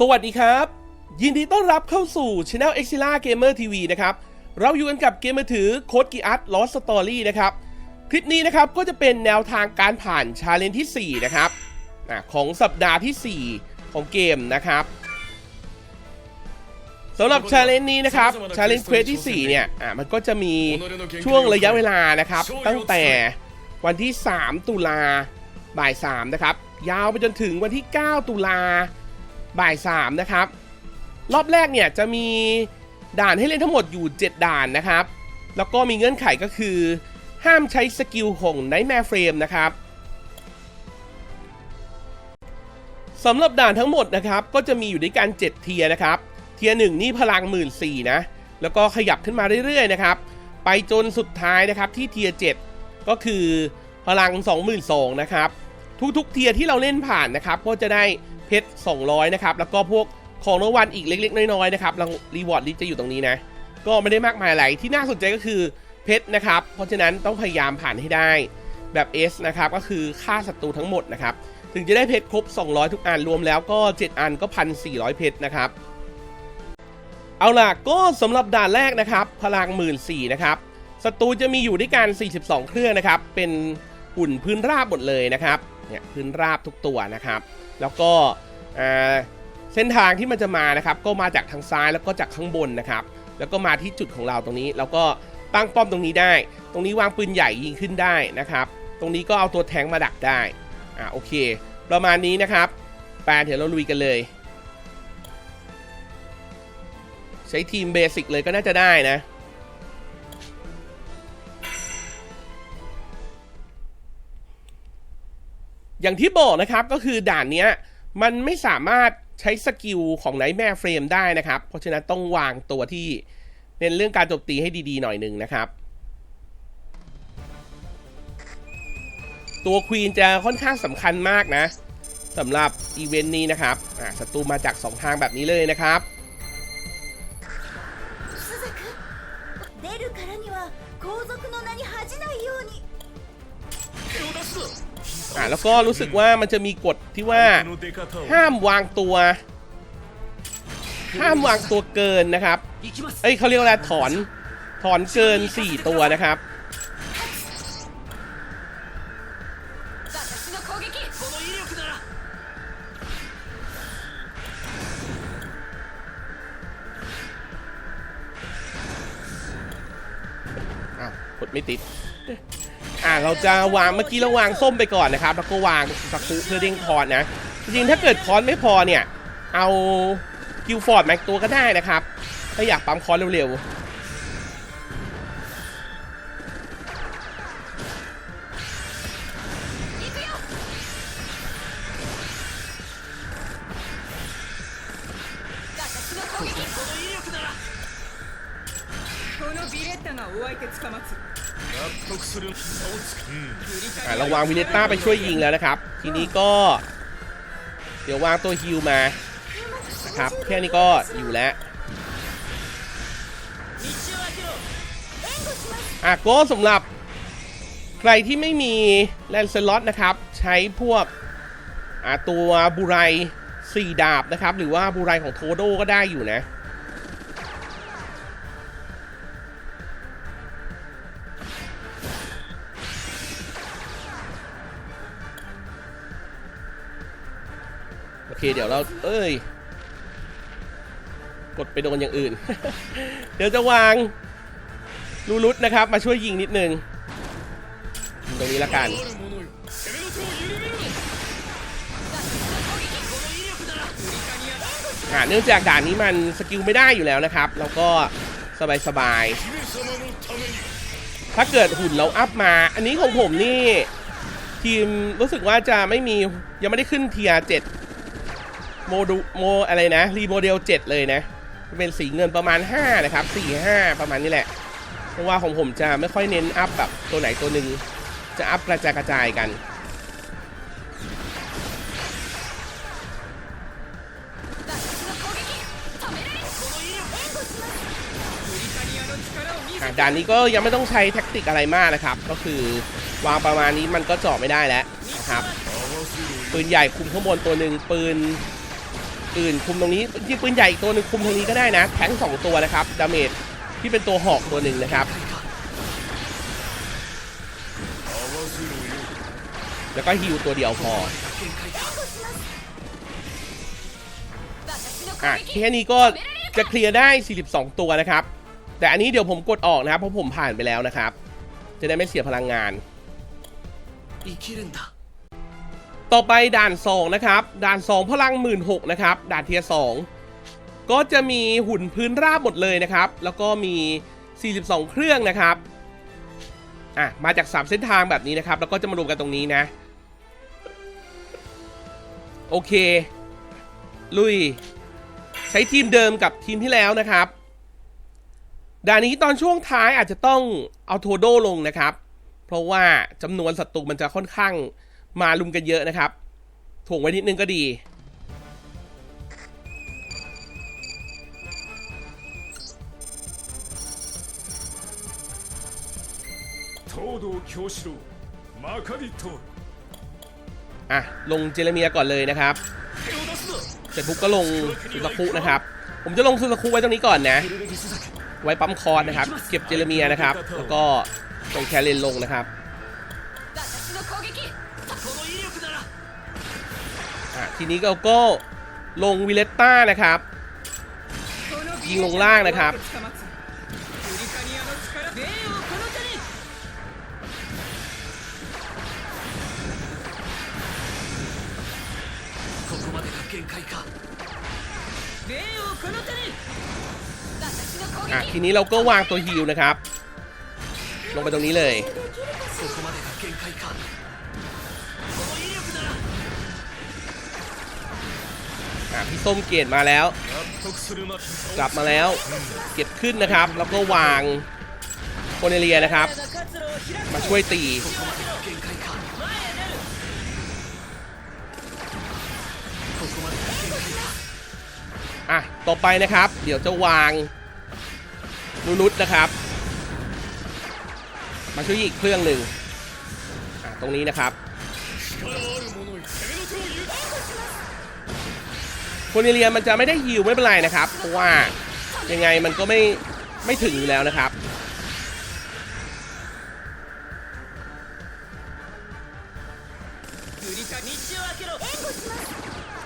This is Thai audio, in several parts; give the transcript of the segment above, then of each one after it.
สวัสดีครับ ยินดีต้อนรับเข้าสู่ Channel e x i l a Gamer TV นะครับ เราอยู่กันกับเกมมือถือโคดกีอาร์ตลอสสตอรี่นะครับ คลิปนี้นะครับก็จะเป็นแนวทางการผ่านชาเลนจ์ที่ 4 นะครับของสัปดาห์ที่ 4 ของเกมนะครับสำหรับชาเลนจ์นี้นะครับชาเลนจ์เควสที่ 4 เนี่ยอะมันก็จะมีช่วงระยะเวลานะครับ ตั้งแต่วันที่ 3 ตุลาบ่าย 3 นะครับ ยาวไปจนถึงวันที่ 9 ตุลา บ่าย3นะครับ รอบแรกเนี่ยจะมีด่านให้เล่นทั้งหมดอยู่ 7 ด่านนะครับ แล้วก็มีเงื่อนไขก็คือ ห้ามใช้สกิลของ Nightmare Frame นะครับสำหรับด่านทั้งหมดนะครับ ก็จะมีอยู่ด้วยกัน 7 เทียนะครับ เทียหนึ่งนี่พลัง1 4ื่นนะ แล้วก็ขยับขึ้นมาเรื่อยๆนะครับไปจนสุดท้ายนะครับที่เทียร์7ก็คือพลัง 22,000นะครับ ทุกๆเทียที่เราเล่นผ่านนะครับ ก็จะได้ เพชร200 นะครับ แล้วก็พวกของรางวัลอีกเล็ก ๆ น้อยๆนะครับรางรีวอร์ดลิสจะอยู่ตรงนี้นะ ก็ไม่ได้มากมายอะไรที่น่าสนใจก็คือเพชรนะครับ เพราะฉะนั้นต้องพยายามผ่านให้ได้แบบ S นะครับ ก็คือค่าศัตรูทั้งหมดนะครับ ถึงจะได้เพชรครบ 200 ทุกอันรวมแล้วก็ 7 อันก็ 1,400 เพชรนะครับ เอาล่ะก็สำหรับด่านแรกนะครับ พลัง1 4ื่นสี่นะครับศัตรูจะมีอยู่ด้วยกัน 42 เครื่องนะครับ เป็นหุ่นพื้นราบหมดเลยนะครับ เนี่ยพื้นราบทุกตัวนะครับ แล้วก็ เส้นทางที่มันจะมานะครับ ก็มาจากทางซ้ายแล้วก็จากข้างบนนะครับ แล้วก็มาที่จุดของเราตรงนี้แล้วก็ตั้งป้อมตรงนี้ได้ ตรงนี้วางปืนใหญ่ยิงขึ้นได้นะครับ ตรงนี้ก็เอาตัวแทงมาดักได้อ่าโอเค ประมาณนี้นะครับแปลเดี๋ยวเราลุยกันเลย ใช้ทีมเบสิกเลยก็น่าจะได้นะอย่างที่บอกนะครับก็คือด่านเนี้ย มันไม่สามารถใช้สกิลของไนท์แม่เฟรมได้นะครับ เพราะฉะนั้นต้องวางตัวที่เน้นเรื่องการโจมตีให้ดีๆหน่อยหนึ่งนะครับ ตัวควีนจะค่อนข้างสำคัญมากนะสำหรับอีเวนต์นี้นะครับอ่าศัตรูมาจาก 2 ทางแบบนี้เลยนะครับ スザク出るからには皇族の名に恥じないように อะแล้วก็รู้สึกว่ามันจะมีกฎที่ว่าห้ามวางตัว ห้ามวางตัวเกินนะครับ เอ้ยเขาเรียกว่าถอน ถอนเกิน 4 ตัวนะครับอ้าวกดไม่ติด อ่าเราจะวางเมื่อกี้เราวางส้มไปก่อนนะครับ แล้วก็วางสกุเพื่อเด้งคอนนะ จริงๆ ถ้าเกิดคอนไม่พอเนี่ย เอากิลฟอร์ดแม็กตัวก็ได้นะครับ ถ้าอยากปั๊มคอนเร็ว 行くよ私の攻撃この威力ならこのビレッタがお相手つかまつ อะวังวินเนต้าไปช่วยยิงแล้วนะครับ ทีนี้ก็ เดี๋ยววางตัวฮิลมานะครับแค่นี้ก็อยู่แล้วอะก็สำหรับใครที่ไม่มีแลนเซล็อตนะครับ ใช้พวกอะตัวบุไรสี่ดาบนะครับ หรือว่าบุไรของโทโดก็ได้อยู่นะ เดี๋ยวเรา เอ้ย กดไปโดนอย่างอื่น เดี๋ยวจะวางลูรุตนะครับ มาช่วยยิงนิดนึงตรงนี้ละกันเนื่องจากด่านนี้มันสกิลไม่ได้อยู่แล้วนะครับเราก็สบายสบายถ้าเกิดหุ่นเราอัพมา อันนี้ของผมนี่ ทีมรู้สึกว่าจะไม่มียังไม่ได้ขึ้นเทียร์เจ็ด โมดูโมอะไรนะ รีโมเดล 7 เลยนะ เป็นสีเงินประมาณ 5 นะครับ 4 5 ประมาณนี้แหละ เพราะว่าของผมจะไม่ค่อยเน้นอัพแบบตัวไหนตัวหนึ่งจะอัพกระจายกระจายกันด่านนี้ก็ยังไม่ต้องใช้แท็กติกอะไรมากนะครับ ก็คือวางประมาณนี้มันก็เจาะไม่ได้แล้วนะครับปืนใหญ่คุมข้างบนตัวหนึ่งปืน อื่นคุมตรงนี้ยิงปืนใหญ่อีกตัวหนึ่งคุมตรงนี้ก็ได้นะแทงสองตัวนะครับดาเมจที่เป็นตัวหอกตัวหนึ่งนะครับ แล้วก็ฮิวตัวเดียวพออะแค่นี้ก็จะเคลียร์ได้ 42 ตัวนะครับ แต่อันนี้เดี๋ยวผมกดออกนะครับ เพราะผมผ่านไปแล้วนะครับ จะได้ไม่เสียพลังงานอีกิริ ต่อไปด่าน 2 นะครับ ด่าน 2 พลัง16,000นะครับ ด่านเทียร์2ก็จะมีหุ่นพื้นราบหมดเลยนะครับ แล้วก็มี 42 เครื่องนะครับอะมาจาก 3 เส้นทางแบบนี้นะครับ แล้วก็จะมารวมกันตรงนี้นะ โอเค ลุย ใช้ทีมเดิมกับทีมที่แล้วนะครับด่านนี้ตอนช่วงท้ายอาจจะต้องเอาโทโดลงนะครับ เพราะว่าจำนวนศัตรูมันจะค่อนข้าง มาลุมกันเยอะนะครับถ่วงไว้นิดนึงก็ดี อะ ลงเจเรเมียก่อนเลยนะครับเสร็จปุ๊บก็ลงสุสคุนะครับ ผมจะลงสุสคุไว้ตรงนี้ก่อนนะ ไว้ปั๊มคอนนะครับ เก็บเจเรเมียนะครับ แล้วก็ลงแคเรนลงนะครับ ทีนี้เราก็ลงวิเลตต้านะครับ ยิงลงล่างนะครับทีนี้เราก็วางตัวฮิวนะครับ ลงไปตรงนี้เลย พี่ส้มเกตมาแล้ว กลับมาแล้ว เก็บขึ้นนะครับ แล้วก็วางโคเนเลียนะครับ มาช่วยตีอะ ต่อไปนะครับ เดี๋ยวจะวางนูนุษนะครับ มาช่วยอีกเครื่องหนึ่งอะตรงนี้นะครับ คนิเรียนมันจะไม่ได้ฮิวไม่เป็นไรนะครับ เพราะว่ายังไงมันก็ไม่ไม่ถึงอยู่แล้วนะครับ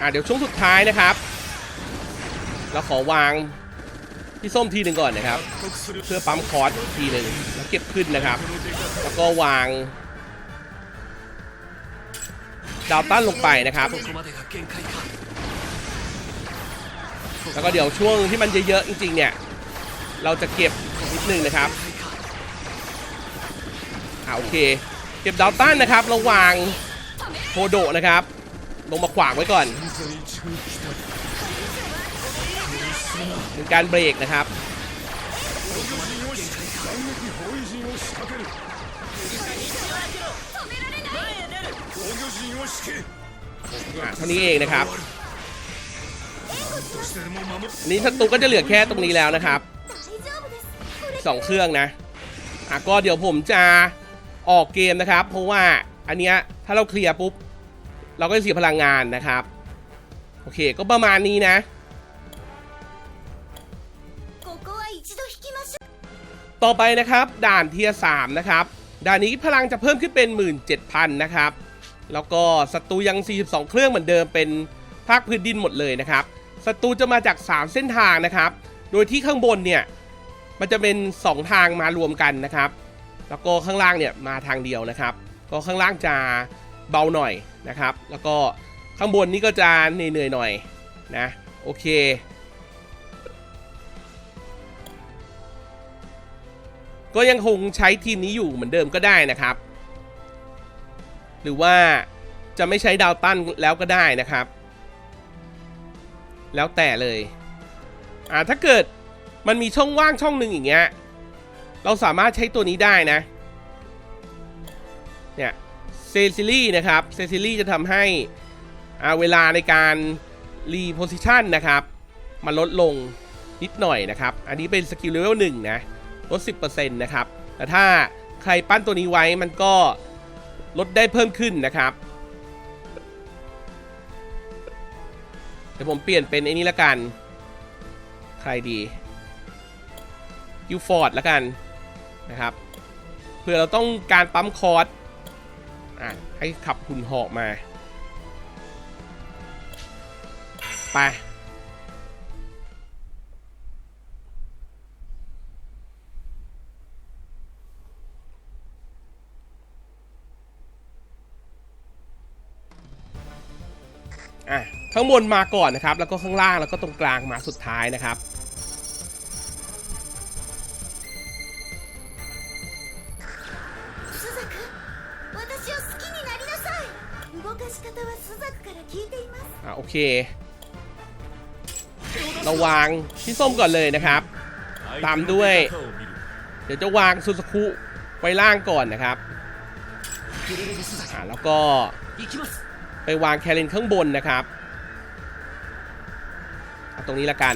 อ่าเดี๋ยวช่วงสุดท้ายนะครับ เราขอวางพี่ส้มทีหนึ่งก่อนนะครับ เพื่อปั๊มคอร์สทีหนึ่งแล้วเก็บขึ้นนะครับ แล้วก็วางดาวต้านลงไปนะครับ แล้วก็เดี๋ยวช่วงที่มันเยอะๆจริงๆเนี่ย เราจะเก็บนิดนึงนะครับอโอเค เก็บดาวต้านนะครับ ระว่างโคโดนะครับ ลงมาขวางไว้ก่อนเป็นการเบรกนะครับเท่านี้เองนะครับ นี่ศัตรูก็จะเหลือแค่ตรงนี้แล้วนะครับสองเครื่องนะอะก็เดี๋ยวผมจะออกเกมนะครับ เพราะว่าอันเนี้ยถ้าเราเคลียร์ปุ๊บ เราก็จะเสียพลังงานนะครับ โอเคก็ประมาณนี้นะ ต่อไปนะครับ ด่านเทียสามนะครับ ด่านนี้พลังจะเพิ่มขึ้นเป็น 17,000 นะครับ แล้วก็ศัตรูยัง 42 เครื่องเหมือนเดิมเป็นภาคพื้นดินหมดเลยนะครับ ศัตรูจะมาจาก 3 เส้นทางนะครับ โดยที่ข้างบนเนี่ยมันจะเป็น 2 ทางมารวมกันนะครับ แล้วก็ข้างล่างเนี่ยมาทางเดียวนะครับ ก็ข้างล่างจะเบาหน่อยนะครับ แล้วก็ข้างบนนี่ก็จะเหนื่อยๆหน่อยนะโอเคก็ยังคงใช้ทีมนี้อยู่เหมือนเดิมก็ได้นะครับ หรือว่าจะไม่ใช้ดาวตันแล้วก็ได้นะครับ แล้วแต่เลยอ่าถ้าเกิดมันมีช่องว่างช่องหนึ่งอย่างเงี้ยเราสามารถใช้ตัวนี้ได้นะเนี่ยเซซิลี่นะครับเซซิลี่จะทำให้อ่าเวลาในการรีโพซิชันนะครับ มันลดลงนิดหน่อยนะครับ อันนี้เป็นสกิลเลเวลหนึ่งนะลด 10%นะครับ แต่ถ้าใครปั้นตัวนี้ไว้มันก็ลดได้เพิ่มขึ้นนะครับ ดี๋ยวผมเปลี่ยนเป็นไอ้นี้ละกัน ใครดียูฟอร์ดละกันนะครับ เพื่อเราต้องการปั๊มคอร์สอะให้ขับหุ่นหอกมา ไป่ะข้างบนมาก่อนนะครับ แล้วก็ข้างล่างแล้วก็ตรงกลางมาสุดท้ายนะครับโอเค เราวางพี่ส้มก่อนเลยนะครับ ตามด้วย เดี๋ยวจะวางซูซาคุไปล่างก่อนนะครับอะแล้วก็ ไปวางแคเลนข้างบนนะครับเอาตรงนี้ละกัน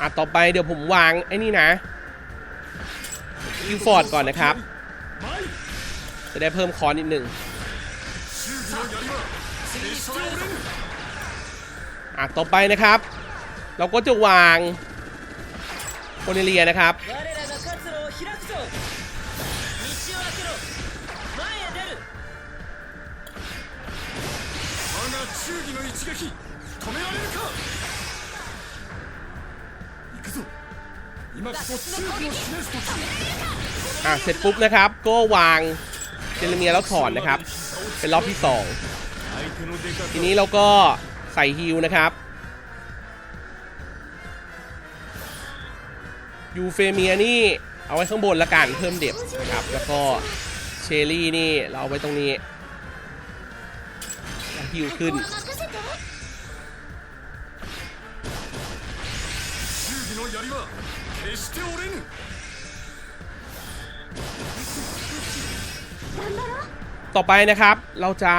อะต่อไปเดี๋ยวผมวางไอ้นี่นะอิวฟอร์ดก่อนนะครับ จะได้เพิ่มคอนนิดหนึ่งอะต่อไปนะครับ เราก็จะวางโคเนเลียนะครับ 義の一撃止められるか行くぞ今こそ忠義を示す時 อ่ะเสร็จปุ๊บนะครับ ก็วางเจเรเมียแล้วถอนนะครับ เป็นรอบที่ 2 相手の出方 ทีนี้เราก็ใส่ฮิลนะครับยูเฟเมียนี่เอาไว้ข้างบนละกันเพิ่มเด็บนะครับ แล้วก็เชอรี่นี่เราเอาไว้ตรงนี้แล้วฮิลขึ้น の槍は決して折れぬ 頑張ろう ต่อไปนะครับ เราจะ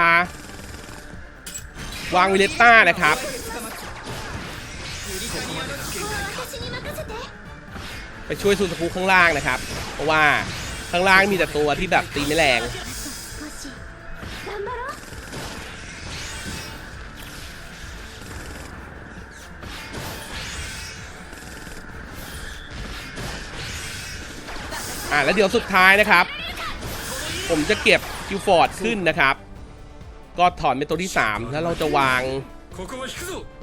วางวิเลตต้านะครับ ここは私に任せて ไปช่วยซูซากุข้างล่างนะครับ เพราะว่าข้างล่างมีแต่ตัวที่แบบตีไม่แรง ่าแล้วเดี๋ยวสุดท้ายนะครับ ผมจะเก็บคิวฟอร์ดขึ้นนะครับ ก็ถอนเป็นตัวที่ 3 แล้วเราจะวาง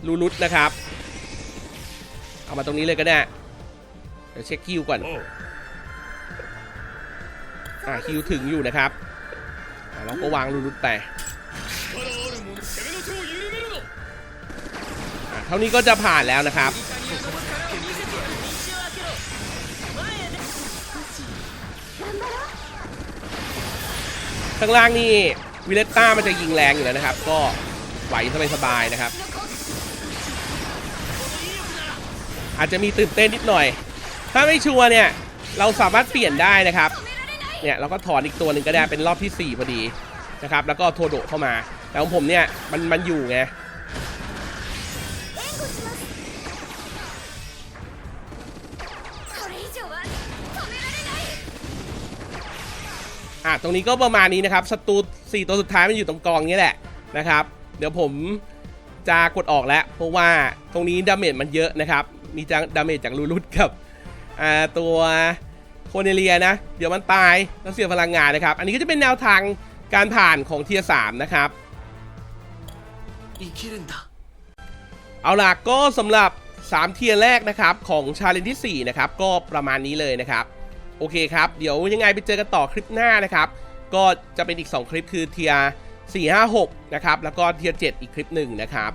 ลูรุตนะครับ เอามาตรงนี้เลยก็ได้ เดี๋ยวเช็คคิวก่อน อ่าคิวถึงอยู่นะครับเราก็วางลูรุตไปเท่านี้ก็จะผ่านแล้วนะครับ ข้างล่างนี่วิเลตต้ามันจะยิงแรงอยู่แล้วนะครับ ก็ไหวสบายๆนะครับ อาจจะมีตื่นเต้นนิดหน่อย ถ้าไม่ชัวร์เนี่ย เราสามารถเปลี่ยนได้นะครับ เนี่ยเราก็ถอนอีกตัวหนึ่งก็ได้เป็นรอบที่ 4 พอดีนะครับ แล้วก็โทโดเข้ามา แต่ของผมเนี่ยมันมันอยู่ไงะตรงนี้ก็ประมาณนี้นะครับศัตสี่ตัวสุดท้ายมันอยู่ตรงกองนี้แหละนะครับ เดี๋ยวผมจะกดออกแล้ว เพราะว่าตรงนี้ดาเมจมันเยอะนะครับ มีดาเมจจากลูรุตกับตัวโคเนเลียนะ เดี๋ยวมันตายแล้วเสียพลังงานนะครับ อันนี้ก็จะเป็นแนวทางการผ่านของเทียสามนะครับ เอาล่ะก็สำหรับ 3 เทียแรกนะครับ ของชาเลนจ์ที่ 4 นะครับ ก็ประมาณนี้เลยนะครับ โอเคครับ เดี๋ยวยังไงไปเจอกันต่อคลิปหน้านะครับ ก็จะเป็นอีก 2 คลิปคือเทียร์4 5 6 นะครับ แล้วก็เทียร์7อีกคลิปหนึ่งนะครับ